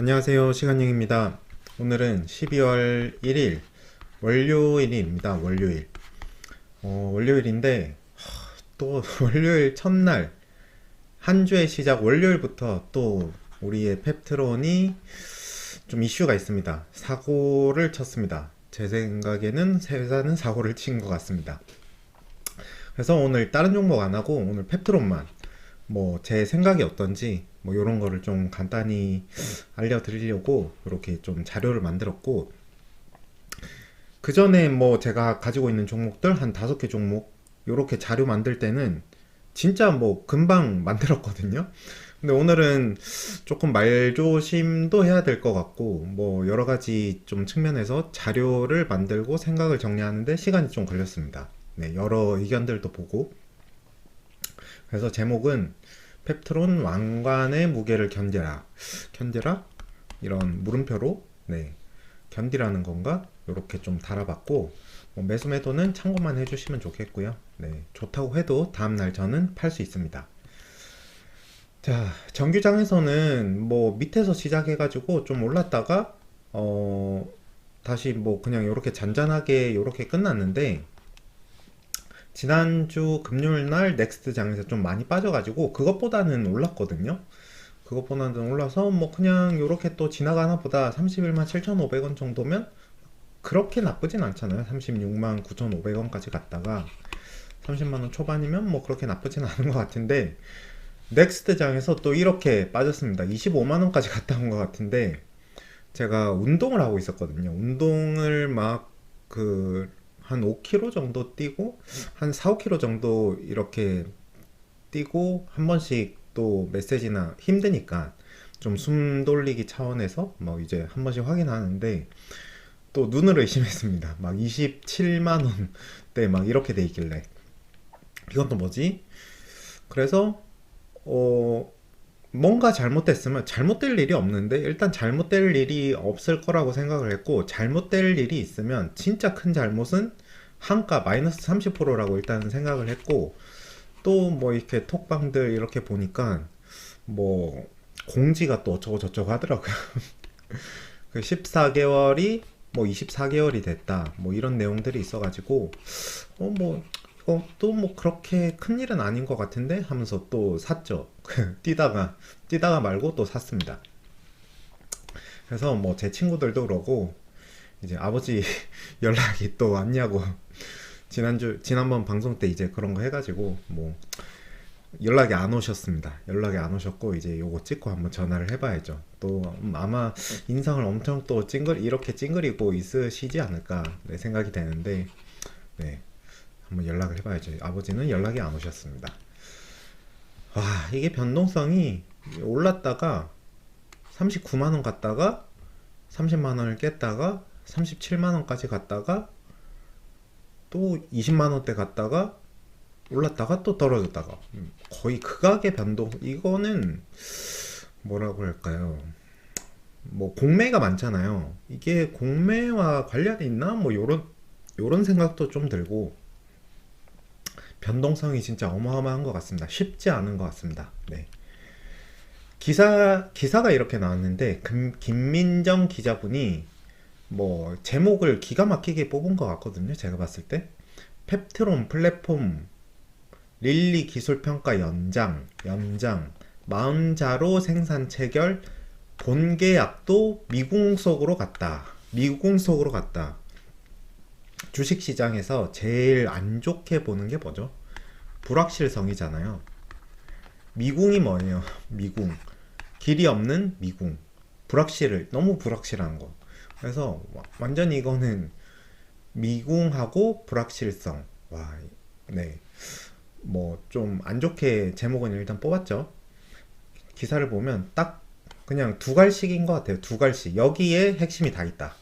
안녕하세요. 시간영입니다. 오늘은 12월 1일 월요일입니다. 월요일. 어, 월요일인데 하, 또 월요일 첫날 한 주의 시작 월요일부터 또 우리의 펩트론이 좀 이슈가 있습니다. 사고를 쳤습니다. 제 생각에는 회사는 사고를 친 것 같습니다. 그래서 오늘 다른 종목 안 하고 오늘 펩트론만 뭐 제 생각이 어떤지 뭐 이런 거를 좀 간단히 알려드리려고 이렇게 좀 자료를 만들었고 그 전에 뭐 제가 가지고 있는 종목들 한 다섯 개 종목 이렇게 자료 만들 때는 진짜 뭐 금방 만들었거든요. 근데 오늘은 조금 말조심도 해야 될 것 같고 뭐 여러 가지 좀 측면에서 자료를 만들고 생각을 정리하는데 시간이 좀 걸렸습니다. 네, 여러 의견들도 보고 그래서 제목은 펩트론 왕관의 무게를 견뎌라. 견뎌라? 이런 물음표로 네. 견디라는 건가? 이렇게 좀 달아봤고 뭐 매수 매도는 참고만 해주시면 좋겠고요. 네. 좋다고 해도 다음날 저는 팔 수 있습니다. 자, 정규장에서는 뭐 밑에서 시작해가지고 좀 올랐다가 어 다시 뭐 그냥 이렇게 잔잔하게 이렇게 끝났는데 지난주 금요일 날 넥스트 장에서 좀 많이 빠져가지고 그것보다는 올랐거든요. 그것보다는 올라서 뭐 그냥 이렇게 또 지나가나 보다 31만 7,500원 정도면 그렇게 나쁘진 않잖아요. 36만 9,500원까지 갔다가 30만 원 초반이면 뭐 그렇게 나쁘진 않은 것 같은데 넥스트 장에서 또 이렇게 빠졌습니다. 25만 원까지 갔다 온 것 같은데 제가 운동을 하고 있었거든요. 운동을 막 그 한 5km 정도 뛰고 한 4, 5km 정도 이렇게 뛰고 한 번씩 또 메시지나 힘드니까 좀 숨 돌리기 차원에서 뭐 이제 한 번씩 확인하는데 또 눈을 의심했습니다. 막 27만 원대 막 이렇게 돼 있길래 이건 또 뭐지? 그래서 어 뭔가 잘못됐으면 잘못될 일이 없는데 일단 잘못될 일이 없을 거라고 생각을 했고 잘못될 일이 있으면 진짜 큰 잘못은 한가 마이너스 30%라고 일단 생각을 했고 또 뭐 이렇게 톡방들 이렇게 보니까 뭐 공지가 또 어쩌고 저쩌고 하더라고요. 그 14개월이 뭐 24개월이 됐다. 뭐 이런 내용들이 있어가지고 어 뭐 이거 또 뭐 그렇게 큰 일은 아닌 것 같은데 하면서 또 샀죠. 뛰다가 뛰다가 말고 또 샀습니다. 그래서 뭐 제 친구들도 그러고 이제 아버지 연락이 또 왔냐고 지난주 지난번 방송 때 이제 그런 거 해가지고 뭐 연락이 안 오셨습니다. 연락이 안 오셨고 이제 요거 찍고 한번 전화를 해봐야죠. 또 음, 아마 인상을 엄청 또 찡글 이렇게 찡그리고 있으시지 않을까 네, 생각이 되는데 네 한번 연락을 해봐야죠. 아버지는 연락이 안 오셨습니다. 와 이게 변동성이 올랐다가 39만 원 갔다가 30만 원을 깼다가 37만 원까지 갔다가 또 20만 원대 갔다가 올랐다가 또 떨어졌다가. 음, 거의 극악의 변동. 이거는 뭐라고 할까요? 뭐 공매가 많잖아요. 이게 공매와 관련이 있나? 뭐 요런 요런 생각도 좀 들고 변동성이 진짜 어마어마한 것 같습니다. 쉽지 않은 것 같습니다. 네. 기사 기사가 이렇게 나왔는데 금, 김민정 기자분이 뭐 제목을 기가 막히게 뽑은 것 같거든요 제가 봤을 때 펩트론 플랫폼 릴리 기술 평가 연장, 연장, 마음자로 생산 체결, 본계약도 미궁 속으로 갔다. 미궁 속으로 갔다. 주식 시장에서 제일 안 좋게 보는 게 뭐죠? 불확실성이잖아요. 미궁이 뭐예요? 미궁. 길이 없는 미궁. 불확실을, 너무 불확실한 거. 그래서 완전 이거는 미궁하고 불확실성. 와, 네. 뭐 좀 안 좋게 제목은 일단 뽑았죠. 기사를 보면 딱 그냥 두 갈씩인 것 같아요. 두 갈씩. 여기에 핵심이 다 있다.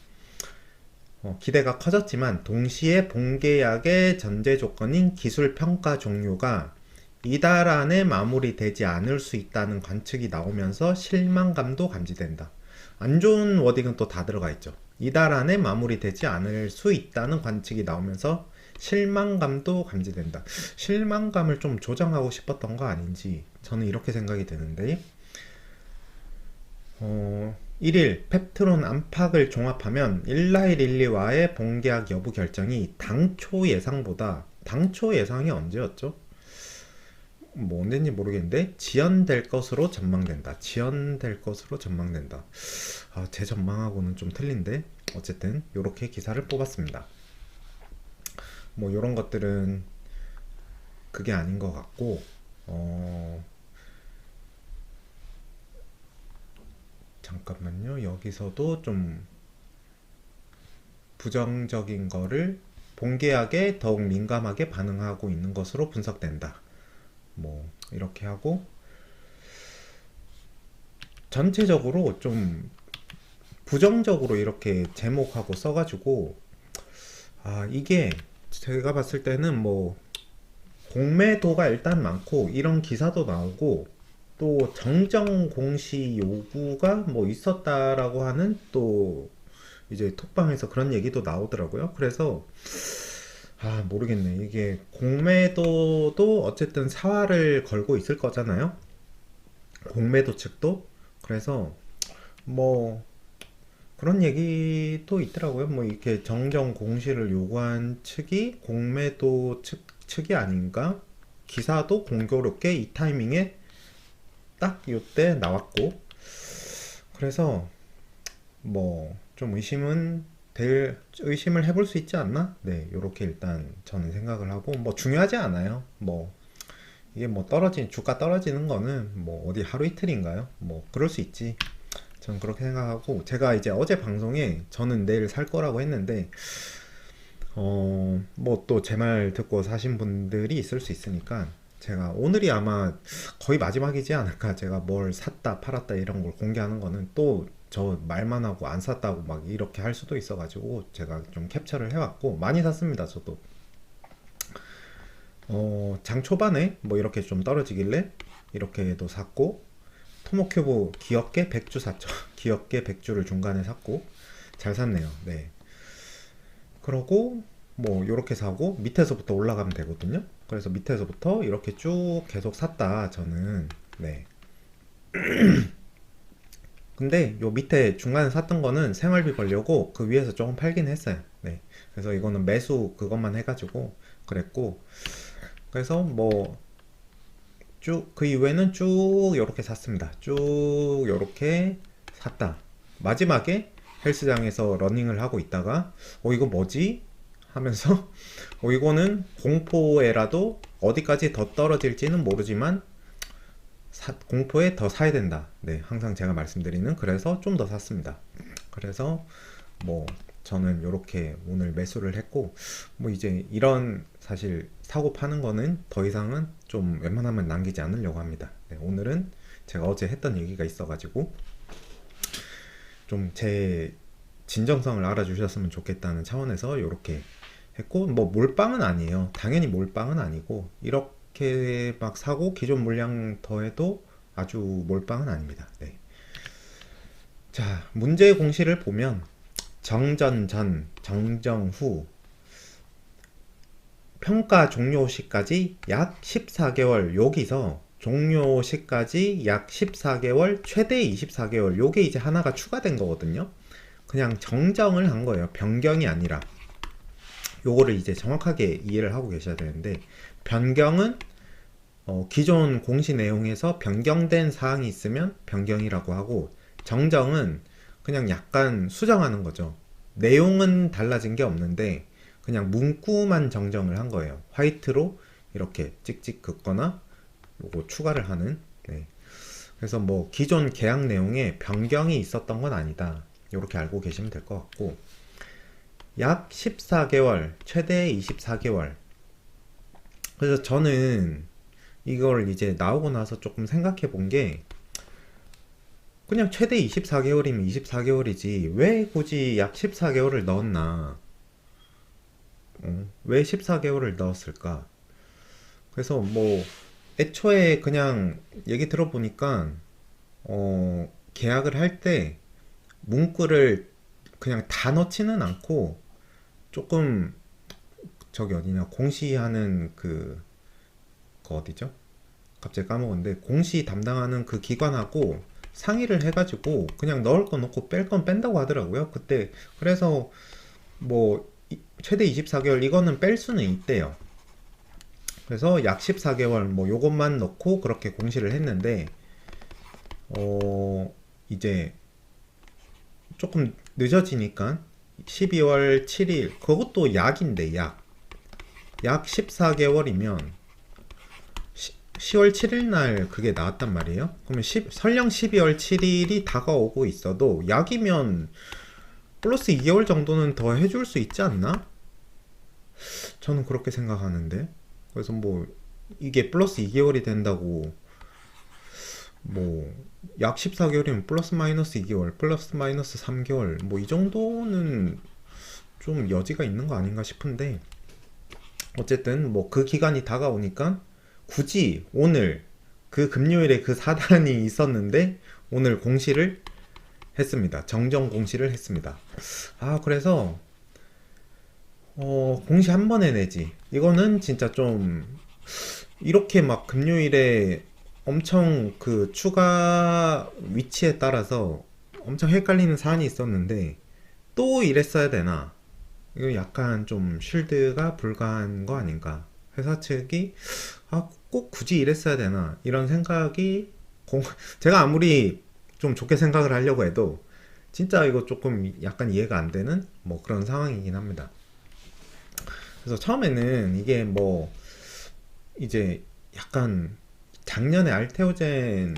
어, 기대가 커졌지만 동시에 본계약의 전제 조건인 기술 평가 종료가 이달 안에 마무리되지 않을 수 있다는 관측이 나오면서 실망감도 감지된다. 안 좋은 워딩은 또 다 들어가 있죠. 이달 안에 마무리되지 않을 수 있다는 관측이 나오면서 실망감도 감지된다. 실망감을 좀 조장하고 싶었던 거 아닌지 저는 이렇게 생각이 드는데 어, 1일 펩트론 안팎을 종합하면 1112와의 본계약 여부 결정이 당초 예상보다 당초 예상이 언제였죠? 뭐 언제인지 모르겠는데 지연될 것으로 전망된다. 지연될 것으로 전망된다. 아, 제 전망하고는 좀 틀린데 어쨌든 이렇게 기사를 뽑았습니다. 뭐 이런 것들은 그게 아닌 것 같고 어 잠깐만요. 여기서도 좀 부정적인 거를 본계약에 더욱 민감하게 반응하고 있는 것으로 분석된다. 뭐 이렇게 하고 전체적으로 좀 부정적으로 이렇게 제목하고 써가지고 아 이게 제가 봤을 때는 뭐 공매도가 일단 많고 이런 기사도 나오고 또 정정 공시 요구가 뭐 있었다라고 하는 또 이제 톡방에서 그런 얘기도 나오더라고요. 그래서 아 모르겠네. 이게 공매도도 어쨌든 사활을 걸고 있을 거잖아요. 공매도 측도 그래서 뭐 그런 얘기도 있더라고요. 뭐 이렇게 정정 공시를 요구한 측이 공매도 측, 측이 아닌가? 기사도 공교롭게 이 타이밍에 딱 이때 나왔고 그래서 뭐 좀 의심은 될 의심을 해볼 수 있지 않나? 네, 요렇게 일단 저는 생각을 하고 뭐 중요하지 않아요. 뭐 이게 뭐 떨어진 주가 떨어지는 거는 뭐 어디 하루 이틀인가요? 뭐 그럴 수 있지. 저는 그렇게 생각하고 제가 이제 어제 방송에 저는 내일 살 거라고 했는데 어 뭐 또 제 말 듣고 사신 분들이 있을 수 있으니까 제가 오늘이 아마 거의 마지막이지 않을까 제가 뭘 샀다 팔았다 이런 걸 공개하는 거는 또 저 말만 하고 안 샀다고 막 이렇게 할 수도 있어 가지고 제가 좀 캡처를 해왔고 많이 샀습니다 저도 어, 장 초반에 뭐 이렇게 좀 떨어지길래 이렇게도 샀고 토모큐브 귀엽게 100주 샀죠. 귀엽게 100주를 중간에 샀고 잘 샀네요. 네. 그러고 뭐 이렇게 사고 밑에서부터 올라가면 되거든요. 그래서 밑에서부터 이렇게 쭉 계속 샀다 저는 네. 근데 요 밑에 중간에 샀던 거는 생활비 벌려고 그 위에서 조금 팔긴 했어요. 네. 그래서 이거는 매수 그것만 해가지고 그랬고 그래서 뭐 쭉 그 이후에는 쭉 이렇게 샀습니다. 쭉 이렇게 샀다. 마지막에 헬스장에서 러닝을 하고 있다가 어 이거 뭐지? 하면서 어 이거는 공포에라도 어디까지 더 떨어질지는 모르지만 사, 공포에 더 사야 된다. 네, 항상 제가 말씀드리는 그래서 좀 더 샀습니다. 그래서 뭐 저는 이렇게 오늘 매수를 했고 뭐 이제 이런 사실 사고 파는 거는 더 이상은 좀 웬만하면 남기지 않으려고 합니다. 네, 오늘은 제가 어제 했던 얘기가 있어가지고 좀 제 진정성을 알아주셨으면 좋겠다는 차원에서 이렇게 했고 뭐 몰빵은 아니에요. 당연히 몰빵은 아니고 이렇게 막 사고 기존 물량 더해도 아주 몰빵은 아닙니다. 네. 자 문제 공시를 보면 정전 전, 정정 후 평가 종료 시까지 약 14개월 여기서 종료 시까지 약 14개월 최대 24개월 요게 이제 하나가 추가된 거거든요 그냥 정정을 한 거예요 변경이 아니라 요거를 이제 정확하게 이해를 하고 계셔야 되는데 변경은 어, 기존 공시 내용에서 변경된 사항이 있으면 변경이라고 하고 정정은 그냥 약간 수정하는 거죠 내용은 달라진 게 없는데 그냥 문구만 정정을 한 거예요. 화이트로 이렇게 찍찍 긋거나 요거 추가를 하는 네. 그래서 뭐 기존 계약 내용에 변경이 있었던 건 아니다. 이렇게 알고 계시면 될 것 같고 약 14개월, 최대 24개월. 그래서 저는 이걸 이제 나오고 나서 조금 생각해 본 게 그냥 최대 24개월이면 24개월이지 왜 굳이 약 14개월을 넣었나? 어, 왜 14개월을 넣었을까? 그래서 뭐 애초에 그냥 얘기 들어보니까 어, 계약을 할 때 문구를 그냥 다 넣지는 않고 조금 저기 어디냐 공시하는 그, 그 어디죠? 갑자기 까먹었는데 공시 담당하는 그 기관하고 상의를 해가지고 그냥 넣을 거 넣고 뺄 건 뺀다고 하더라고요. 그때 그래서 뭐 이- 최대 24개월 이거는 뺄 수는 있대요. 그래서 약 14개월 뭐 요것만 넣고 그렇게 공시를 했는데 어 이제 조금 늦어지니까 12월 7일 그것도 약인데 약. 약 14개월이면 10월 7일 날 그게 나왔단 말이에요. 그러면 10, 설령 12월 7일이 다가오고 있어도 약이면 플러스 2개월 정도는 더 해줄 수 있지 않나? 저는 그렇게 생각하는데. 그래서 뭐 이게 플러스 2개월이 된다고 뭐 약 14개월이면 플러스 마이너스 2개월, 플러스 마이너스 3개월 뭐 이 정도는 좀 여지가 있는 거 아닌가 싶은데 어쨌든 뭐 그 기간이 다가오니까 굳이 오늘 그 금요일에 그 사단이 있었는데 오늘 공시를 했습니다. 정정 공시를 했습니다. 아 그래서 어 공시 한 번에 내지 이거는 진짜 좀 이렇게 막 금요일에 엄청 그 추가 위치에 따라서 엄청 헷갈리는 사안이 있었는데 또 이랬어야 되나? 이거 약간 좀 쉴드가 불가한 거 아닌가? 회사 측이 아, 꼭 굳이 이랬어야 되나? 이런 생각이 공... 제가 아무리 좀 좋게 생각을 하려고 해도 진짜 이거 조금 약간 이해가 안 되는 뭐 그런 상황이긴 합니다. 그래서 처음에는 이게 뭐 이제 약간 작년에 알테오젠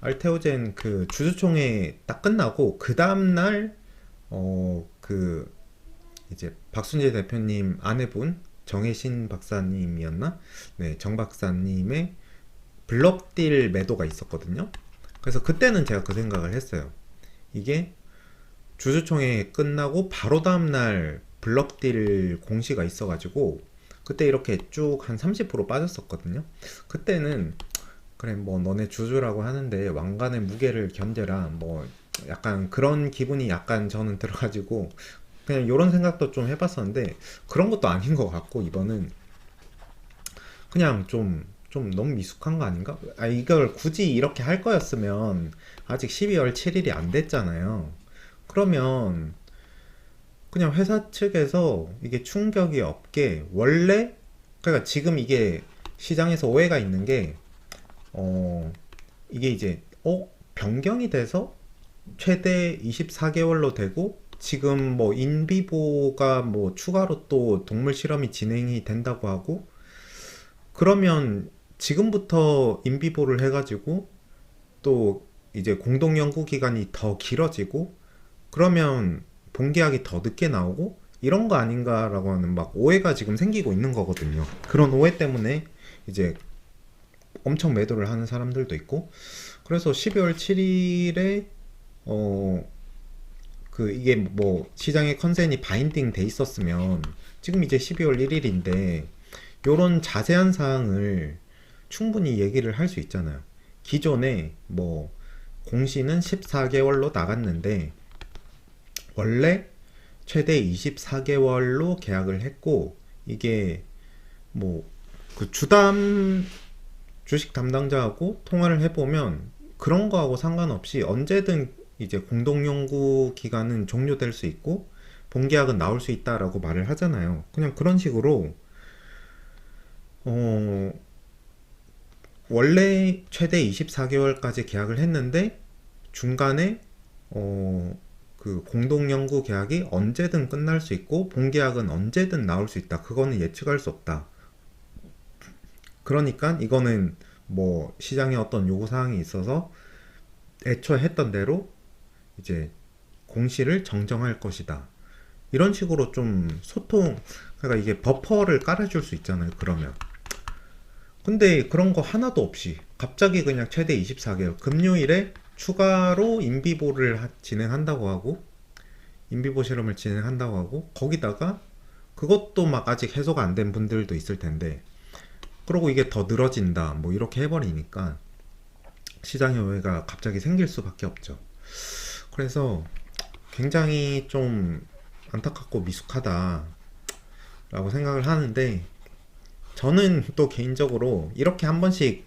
알테오젠 그 주주총회 딱 끝나고 그 다음날 어 그 이제 박순재 대표님 아내분 정혜신 박사님이었나? 네, 정 박사님의 블럭딜 매도가 있었거든요. 그래서 그때는 제가 그 생각을 했어요. 이게 주주총회 끝나고 바로 다음날 블럭딜 공시가 있어가지고 그때 이렇게 쭉 한 30% 빠졌었거든요. 그때는 그래 뭐 너네 주주라고 하는데 왕관의 무게를 견뎌라 뭐 약간 그런 기분이 약간 저는 들어가지고 그냥 이런 생각도 좀 해봤었는데 그런 것도 아닌 것 같고 이번은 그냥 좀좀 너무 미숙한 거 아닌가? 아 이걸 굳이 이렇게 할 거였으면 아직 12월 7일이 안 됐잖아요. 그러면 그냥 회사 측에서 이게 충격이 없게 원래 그러니까 지금 이게 시장에서 오해가 있는 게 어, 이게 이제, 어, 변경이 돼서 최대 24개월로 되고, 지금 뭐 인비보가 뭐 추가로 또 동물 실험이 진행이 된다고 하고, 그러면 지금부터 인비보를 해가지고, 또 이제 공동 연구 기간이 더 길어지고, 그러면 본계약이 더 늦게 나오고, 이런 거 아닌가라고 하는 막 오해가 지금 생기고 있는 거거든요. 그런 오해 때문에 이제 엄청 매도를 하는 사람들도 있고 그래서 12월 7일에 어 그 이게 뭐 시장의 컨센이 바인딩 돼 있었으면 지금 이제 12월 1일인데 요런 자세한 사항을 충분히 얘기를 할 수 있잖아요. 기존에 뭐 공시는 14개월로 나갔는데 원래 최대 24개월로 계약을 했고 이게 뭐 그 주담 주식 담당자하고 통화를 해보면 그런 거하고 상관없이 언제든 이제 공동연구 기간은 종료될 수 있고 본계약은 나올 수 있다라고 말을 하잖아요. 그냥 그런 식으로 어 원래 최대 24개월까지 계약을 했는데 중간에 어 그 공동연구 계약이 언제든 끝날 수 있고 본계약은 언제든 나올 수 있다. 그거는 예측할 수 없다. 그러니까 이거는 뭐 시장에 어떤 요구 사항이 있어서 애초에 했던 대로 이제 공시를 정정할 것이다. 이런 식으로 좀 소통, 그러니까 이게 버퍼를 깔아줄 수 있잖아요. 그러면. 근데 그런 거 하나도 없이 갑자기 그냥 최대 24개월 금요일에 추가로 인비보를 하- 진행한다고 하고 인비보 실험을 진행한다고 하고 거기다가 그것도 막 아직 해소가 안 된 분들도 있을 텐데 그러고 이게 더 늘어진다 뭐 이렇게 해버리니까 시장의 오해가 갑자기 생길 수밖에 없죠. 그래서 굉장히 좀 안타깝고 미숙하다라고 생각을 하는데 저는 또 개인적으로 이렇게 한 번씩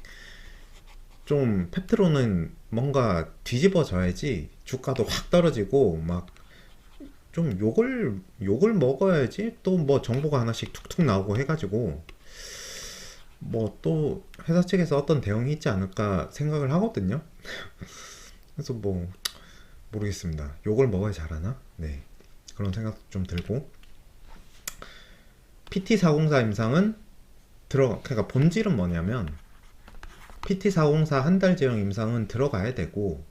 좀 펩트로는 뭔가 뒤집어져야지 주가도 확 떨어지고 막 좀 욕을 욕을 먹어야지 또 뭐 정보가 하나씩 툭툭 나오고 해가지고 뭐 또 회사 측에서 어떤 대응이 있지 않을까 생각을 하거든요. 그래서 뭐 모르겠습니다. 욕을 먹어야 잘하나? 네 그런 생각도 좀 들고 PT404 임상은 들어 그러니까 본질은 뭐냐면 PT404 한 달 제형 임상은 들어가야 되고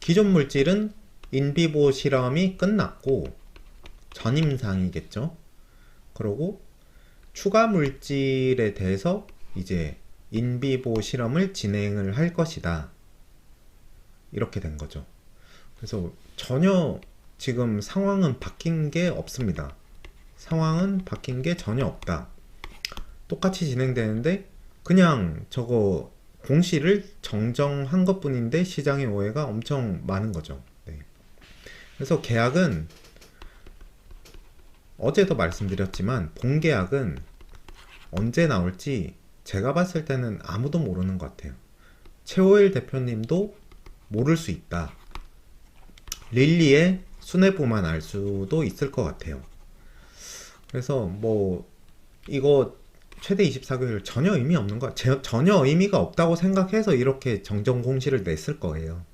기존 물질은 인비보 실험이 끝났고 전 임상이겠죠. 그리고 추가 물질에 대해서 이제 인비보 실험을 진행을 할 것이다. 이렇게 된 거죠. 그래서 전혀 지금 상황은 바뀐 게 없습니다. 상황은 바뀐 게 전혀 없다. 똑같이 진행되는데 그냥 저거 공시를 정정한 것 뿐인데 시장의 오해가 엄청 많은 거죠. 네. 그래서 계약은 어제도 말씀드렸지만 본 계약은 언제 나올지 제가 봤을 때는 아무도 모르는 것 같아요. 최호일 대표님도 모를 수 있다. 릴리의 수뇌부만 알 수도 있을 것 같아요. 그래서 뭐 이거 최대 24개월 전혀 의미 없는 거 제- 전혀 의미가 없다고 생각해서 이렇게 정정 공시를 냈을 거예요.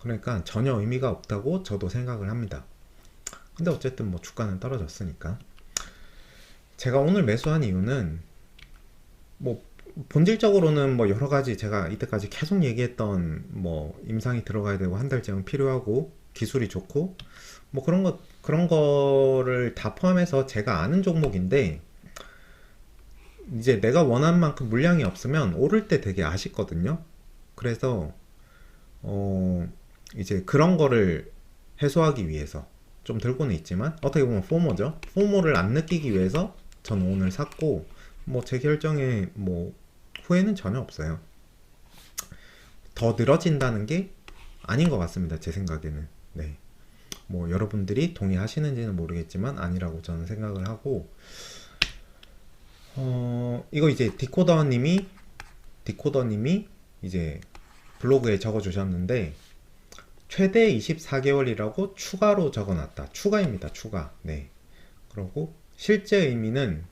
그러니까 전혀 의미가 없다고 저도 생각을 합니다. 근데 어쨌든 뭐 주가는 떨어졌으니까. 제가 오늘 매수한 이유는 뭐 본질적으로는 뭐 여러 가지 제가 이때까지 계속 얘기했던 뭐 임상이 들어가야 되고 한달 제형 필요하고 기술이 좋고 뭐 그런 것 그런 거를 다 포함해서 제가 아는 종목인데 이제 내가 원하는 만큼 물량이 없으면 오를 때 되게 아쉽거든요. 그래서 어 이제 그런 거를 해소하기 위해서 좀 들고는 있지만 어떻게 보면 포모죠. 포모를 안 느끼기 위해서 저는 오늘 샀고 뭐 제 결정에 뭐 후회는 전혀 없어요. 더 늘어진다는 게 아닌 것 같습니다. 제 생각에는. 네. 뭐 여러분들이 동의하시는지는 모르겠지만 아니라고 저는 생각을 하고 어 이거 이제 디코더님이 디코더님이 이제 블로그에 적어 주셨는데 최대 24개월이라고 추가로 적어놨다. 추가입니다. 추가. 네. 그리고 실제 의미는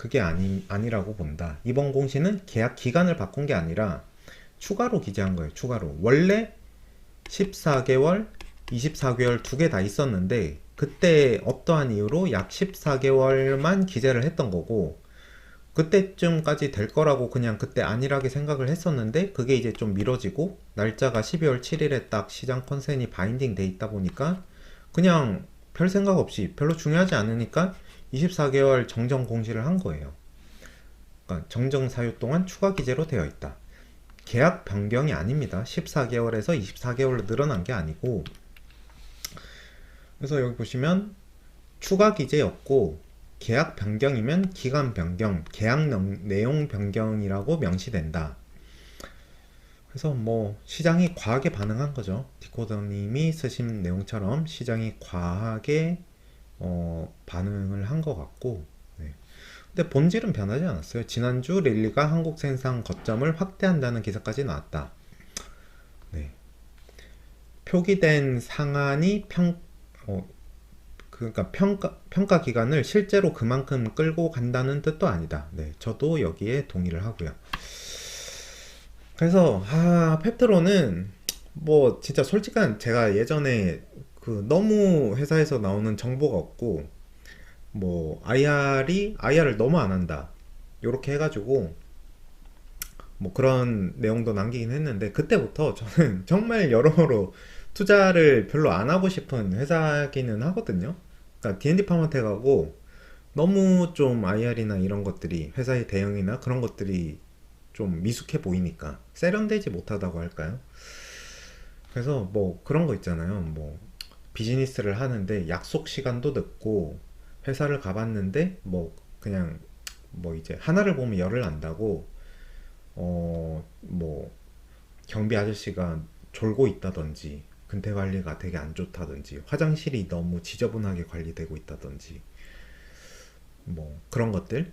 그게 아니 아니라고 본다. 이번 공시는 계약 기간을 바꾼 게 아니라 추가로 기재한 거예요. 추가로. 원래 14개월, 24개월 두 개 다 있었는데 그때 어떠한 이유로 약 14개월만 기재를 했던 거고 그때쯤까지 될 거라고 그냥 그때 안일하게 생각을 했었는데 그게 이제 좀 미뤄지고 날짜가 12월 7일에 딱 시장 컨센이 바인딩 돼 있다 보니까 그냥 별 생각 없이 별로 중요하지 않으니까 24개월 정정 공시를 한 거예요. 그러니까 정정 사유 동안 추가 기재로 되어 있다. 계약 변경이 아닙니다. 14개월에서 24개월로 늘어난 게 아니고 그래서 여기 보시면 추가 기재였고 계약 변경이면 기간 변경, 계약 능- 내용 변경이라고 명시된다. 그래서 뭐 시장이 과하게 반응한 거죠. 디코더님이 쓰신 내용처럼 시장이 과하게 어, 반응을 한 것 같고. 네. 근데 본질은 변하지 않았어요. 지난주 릴리가 한국 생산 거점을 확대한다는 기사까지 나왔다. 네. 표기된 상한이 평, 어, 그러니까 평가, 평가 기간을 실제로 그만큼 끌고 간다는 뜻도 아니다. 네, 저도 여기에 동의를 하고요. 그래서 아, 펩트로는 뭐 진짜 솔직한 제가 예전에 그 너무 회사에서 나오는 정보가 없고 뭐 IR이 IR을 너무 안 한다. 요렇게 해가지고 뭐 그런 내용도 남기긴 했는데 그때부터 저는 정말 여러모로 투자를 별로 안 하고 싶은 회사기는 하거든요. 그러니까 D&D 파마텍하고 너무 좀 IR이나 이런 것들이 회사의 대응이나 그런 것들이 좀 미숙해 보이니까 세련되지 못하다고 할까요? 그래서 뭐 그런 거 있잖아요. 뭐 비즈니스를 하는데 약속 시간도 늦고 회사를 가봤는데 뭐 그냥 뭐 이제 하나를 보면 열을 난다고 어 뭐 경비 아저씨가 졸고 있다든지 근태 관리가 되게 안 좋다든지 화장실이 너무 지저분하게 관리되고 있다든지 뭐 그런 것들.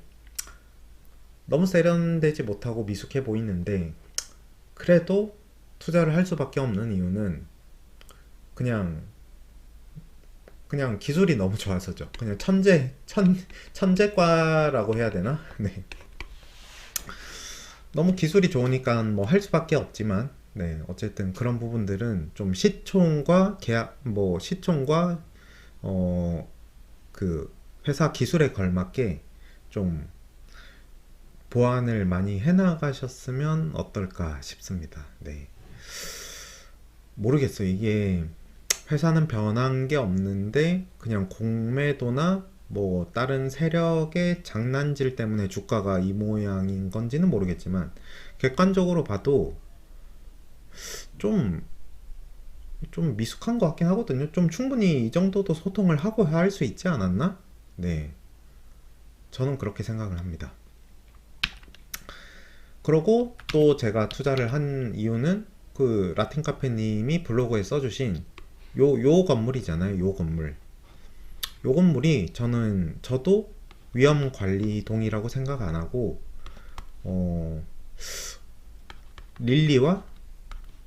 너무 세련되지 못하고 미숙해 보이는데 그래도 투자를 할 수밖에 없는 이유는 그냥 그냥 기술이 너무 좋아서죠. 그냥 천재 천 천재과라고 해야 되나? 네. 너무 기술이 좋으니까 뭐 할 수밖에 없지만 네 어쨌든 그런 부분들은 좀 시총과 계약 뭐 시총과 어 그 회사 기술에 걸맞게 좀 보완을 많이 해나가셨으면 어떨까 싶습니다. 네. 모르겠어요. 이게 회사는 변한 게 없는데 그냥 공매도나 뭐 다른 세력의 장난질 때문에 주가가 이 모양인 건지는 모르겠지만 객관적으로 봐도 좀좀 미숙한 것 같긴 하거든요. 좀 충분히 이 정도도 소통을 하고 할 수 있지 않았나? 네. 저는 그렇게 생각을 합니다. 그러고 또 제가 투자를 한 이유는 그 라틴 카페님이 블로그에 써주신 요, 요 건물이잖아요. 요 건물. 요 건물이 저는, 저도 위험 관리 동이라고 생각 안 하고, 어, 릴리와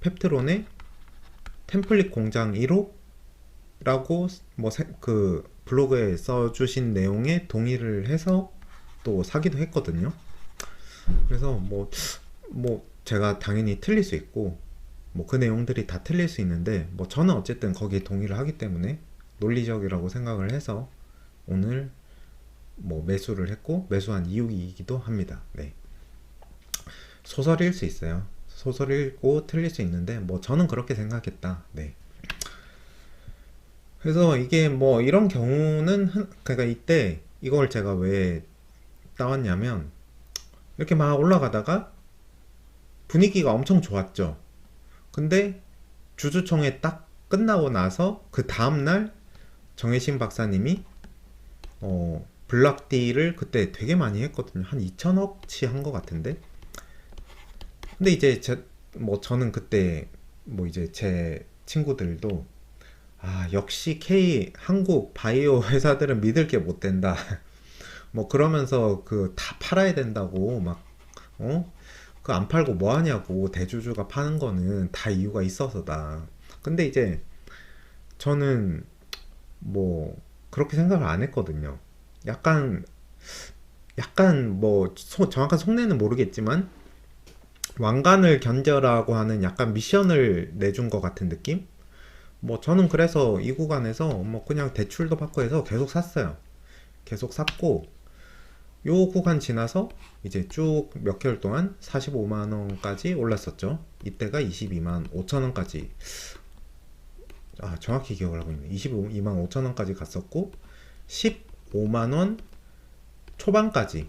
펩트론의 템플릿 공장 1호 라고 뭐그 블로그에 써주신 내용에 동의를 해서 또 사기도 했거든요. 그래서 뭐, 뭐 제가 당연히 틀릴 수 있고 뭐 그 내용들이 다 틀릴 수 있는데 뭐 저는 어쨌든 거기에 동의를 하기 때문에 논리적이라고 생각을 해서 오늘 뭐 매수를 했고 매수한 이유이기도 합니다. 네. 소설일 수 있어요. 소설 읽고 틀릴 수 있는데 뭐 저는 그렇게 생각했다. 네. 그래서 이게 뭐 이런 경우는 한- 그러니까 이때 이걸 제가 왜 따왔냐면 이렇게 막 올라가다가 분위기가 엄청 좋았죠. 근데 주주총회 딱 끝나고 나서 그 다음날 정혜신 박사님이 어 블락디를 그때 되게 많이 했거든요. 한 2천억치 한 것 같은데. 근데 이제 제, 뭐 저는 그때 뭐 이제 제 친구들도 아 역시 K 한국 바이오 회사들은 믿을 게 못 된다. 뭐 그러면서 그 다 팔아야 된다고 막 어? 그 안 팔고 뭐 하냐고 대주주가 파는 거는 다 이유가 있어서다. 근데 이제 저는 뭐 그렇게 생각을 안 했거든요. 약간 약간 뭐 소- 정확한 속내는 모르겠지만 왕관을 견뎌라고 하는 약간 미션을 내준 것 같은 느낌? 뭐 저는 그래서 이 구간에서 뭐 그냥 대출도 받고 해서 계속 샀어요. 계속 샀고 요 구간 지나서 이제 쭉 몇 개월 동안 45만 원까지 올랐었죠. 이때가 22만 5천 원까지 아 정확히 기억을 하고 있네. 22만 5천 원까지 갔었고 15만 원 초반까지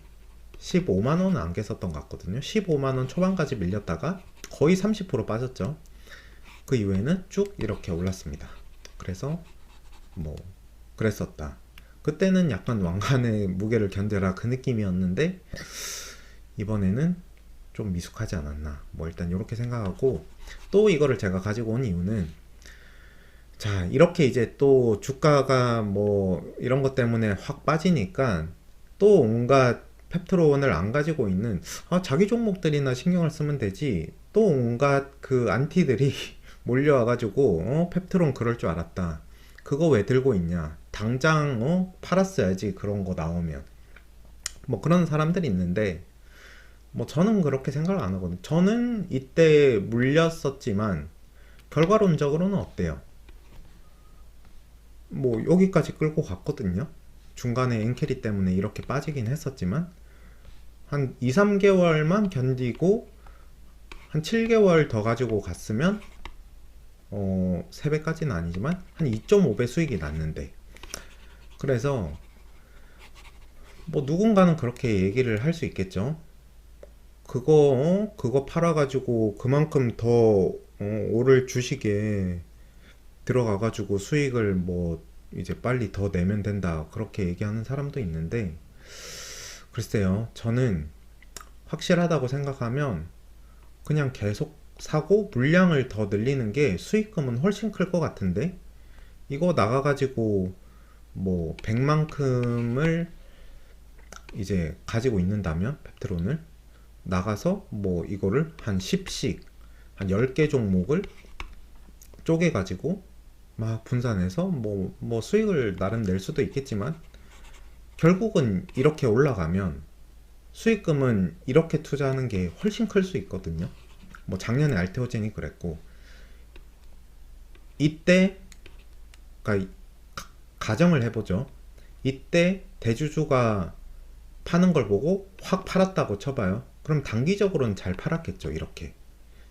15만 원은 안 깼었던 것 같거든요. 15만 원 초반까지 밀렸다가 거의 30% 빠졌죠. 그 이후에는 쭉 이렇게 올랐습니다. 그래서 뭐 그랬었다. 그때는 약간 왕관의 무게를 견뎌라 그 느낌이었는데 이번에는 좀 미숙하지 않았나. 뭐 일단 이렇게 생각하고 또 이거를 제가 가지고 온 이유는 자, 이렇게 이제 또 주가가 뭐 이런 것 때문에 확 빠지니까 또 온갖 펩트론을 안 가지고 있는 아, 자기 종목들이나 신경을 쓰면 되지. 또 온갖 그 안티들이 몰려와가지고 어, 펩트론 그럴 줄 알았다. 그거 왜 들고 있냐? 당장 어, 팔았어야지 그런 거 나오면. 뭐 그런 사람들이 있는데 뭐 저는 그렇게 생각을 안 하거든요. 저는 이때 물렸었지만 결과론적으로는 어때요? 뭐 여기까지 끌고 갔거든요. 중간에 엔캐리 때문에 이렇게 빠지긴 했었지만 한 2, 3개월만 견디고 한 7개월 더 가지고 갔으면 어 3배까지는 아니지만 한 2.5배 수익이 났는데 그래서 뭐 누군가는 그렇게 얘기를 할 수 있겠죠. 그거 어? 그거 팔아가지고 그만큼 더 어, 오를 주식에 들어가가지고 수익을 뭐 이제 빨리 더 내면 된다 그렇게 얘기하는 사람도 있는데 글쎄요 저는 확실하다고 생각하면 그냥 계속 사고 물량을 더 늘리는 게 수익금은 훨씬 클 것 같은데 이거 나가가지고 뭐 100만큼을 이제 가지고 있는다면 펩트론을 나가서 뭐 이거를 한 10씩 한 10개 종목을 쪼개 가지고 막 분산해서 뭐, 뭐 수익을 나름 낼 수도 있겠지만 결국은 이렇게 올라가면 수익금은 이렇게 투자하는 게 훨씬 클 수 있거든요. 뭐 작년에 알테오젠이 그랬고 이때 그러니까 가- 가정을 해보죠. 이때 대주주가 파는 걸 보고 확 팔았다고 쳐봐요. 그럼 단기적으로는 잘 팔았겠죠. 이렇게.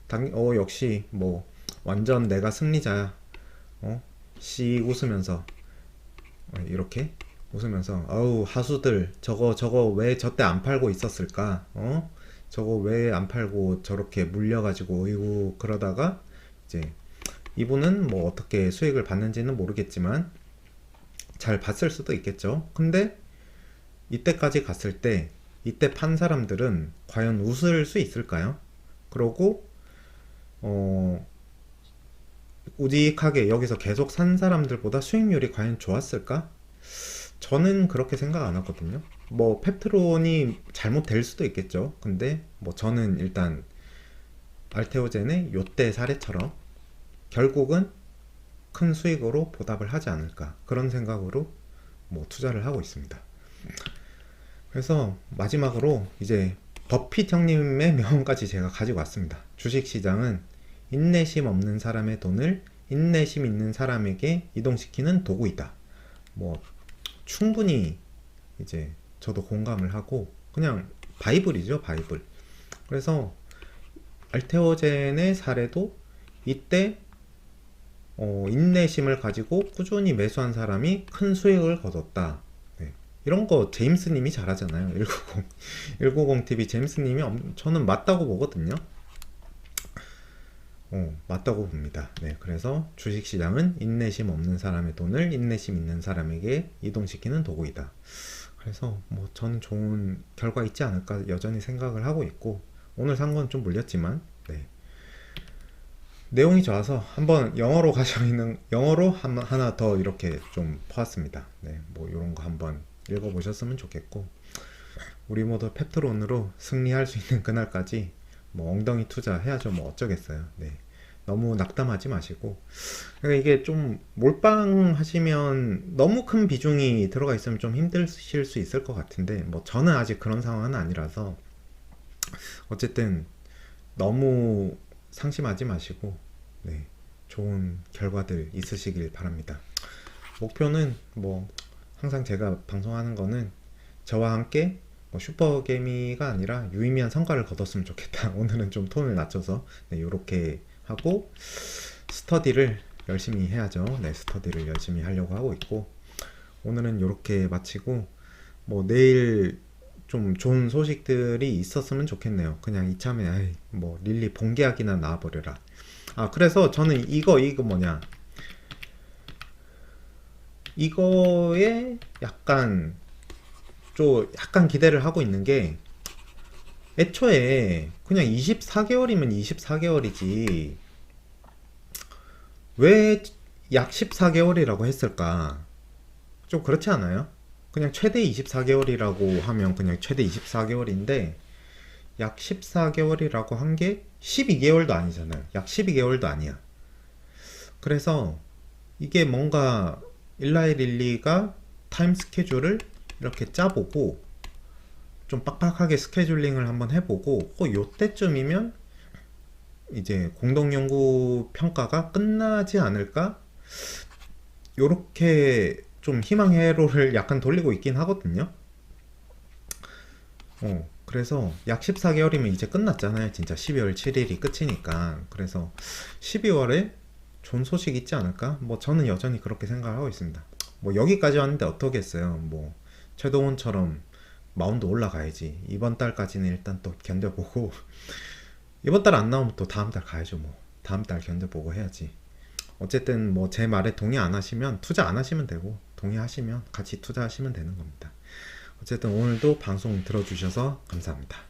당, 어, 역시 뭐 완전 내가 승리자야. 어? 씩 웃으면서 어, 이렇게 웃으면서 어우 하수들 저거 저거 왜 저때 안 팔고 있었을까? 어? 저거 왜 안 팔고 저렇게 물려가지고 어이구 그러다가 이제 이분은 뭐 어떻게 수익을 받는지는 모르겠지만 잘 봤을 수도 있겠죠. 근데 이때까지 갔을 때 이때 판 사람들은 과연 웃을 수 있을까요? 그러고 어 우직하게 여기서 계속 산 사람들보다 수익률이 과연 좋았을까? 저는 그렇게 생각 안 하거든요. 뭐 펩트론이 잘못될 수도 있겠죠. 근데 뭐 저는 일단 알테오젠의 요때 사례처럼 결국은 큰 수익으로 보답을 하지 않을까 그런 생각으로 뭐 투자를 하고 있습니다. 그래서 마지막으로 이제 버핏 형님의 명언까지 제가 가지고 왔습니다. 주식 시장은 인내심 없는 사람의 돈을 인내심 있는 사람에게 이동시키는 도구이다. 뭐 충분히 이제 저도 공감을 하고 그냥 바이블이죠, 바이블. 그래서 알테오젠의 사례도 이때 어, 인내심을 가지고 꾸준히 매수한 사람이 큰 수익을 거뒀다. 네. 이런 거 제임스님이 잘하잖아요. 190, 190TV 제임스님이 엄- 저는 맞다고 보거든요. 어, 맞다고 봅니다. 네, 그래서 주식시장은 인내심 없는 사람의 돈을 인내심 있는 사람에게 이동시키는 도구이다. 그래서 뭐 저는 좋은 결과 있지 않을까 여전히 생각을 하고 있고 오늘 산 건 좀 물렸지만 네. 내용이 좋아서 한번 영어로 가져 있는 영어로 한, 하나 더 이렇게 좀 퍼왔습니다. 네, 뭐 이런 거 한번 읽어보셨으면 좋겠고 우리 모두 펩트론으로 승리할 수 있는 그날까지 뭐 엉덩이 투자 해야죠. 뭐 어쩌겠어요. 네. 너무 낙담하지 마시고 그러니까 이게 좀 몰빵 하시면 너무 큰 비중이 들어가 있으면 좀 힘드실 수 있을 것 같은데 뭐 저는 아직 그런 상황은 아니라서 어쨌든 너무 상심하지 마시고 네, 좋은 결과들 있으시길 바랍니다. 목표는 뭐 항상 제가 방송하는 거는 저와 함께 뭐 슈퍼게미가 아니라 유의미한 성과를 거뒀으면 좋겠다. 오늘은 좀 톤을 낮춰서 네, 이렇게 하고 스터디를 열심히 해야죠. 네, 스터디를 열심히 하려고 하고 있고 오늘은 이렇게 마치고 뭐 내일 좀 좋은 소식들이 있었으면 좋겠네요. 그냥 이참에 뭐 릴리 본계약이나 나와버려라. 아 그래서 저는 이거 이거 뭐냐 이거에 약간 좀 약간 기대를 하고 있는 게 애초에 그냥 24개월이면 24개월이지 왜 약 14개월이라고 했을까? 좀 그렇지 않아요? 그냥 최대 24개월이라고 하면 그냥 최대 24개월인데 약 14개월이라고 한 게 12개월도 아니잖아요. 약 12개월도 아니야. 그래서 이게 뭔가 일라이 릴리가 타임 스케줄을 이렇게 짜보고 좀 빡빡하게 스케줄링을 한번 해보고 어, 요때쯤이면 이제 공동연구 평가가 끝나지 않을까? 요렇게 좀 희망 회로를 약간 돌리고 있긴 하거든요. 어, 그래서 약 14개월이면 이제 끝났잖아요. 진짜 12월 7일이 끝이니까. 그래서 12월에 좋은 소식 있지 않을까? 뭐 저는 여전히 그렇게 생각하고 있습니다. 뭐 여기까지 왔는데 어떠겠어요? 뭐 최동훈처럼 마운드 올라가야지. 이번 달까지는 일단 또 견뎌보고 이번 달 안 나오면 또 다음 달 가야죠. 뭐 다음 달 견뎌보고 해야지. 어쨌든 뭐 제 말에 동의 안 하시면 투자 안 하시면 되고 동의하시면 같이 투자하시면 되는 겁니다. 어쨌든 오늘도 방송 들어주셔서 감사합니다.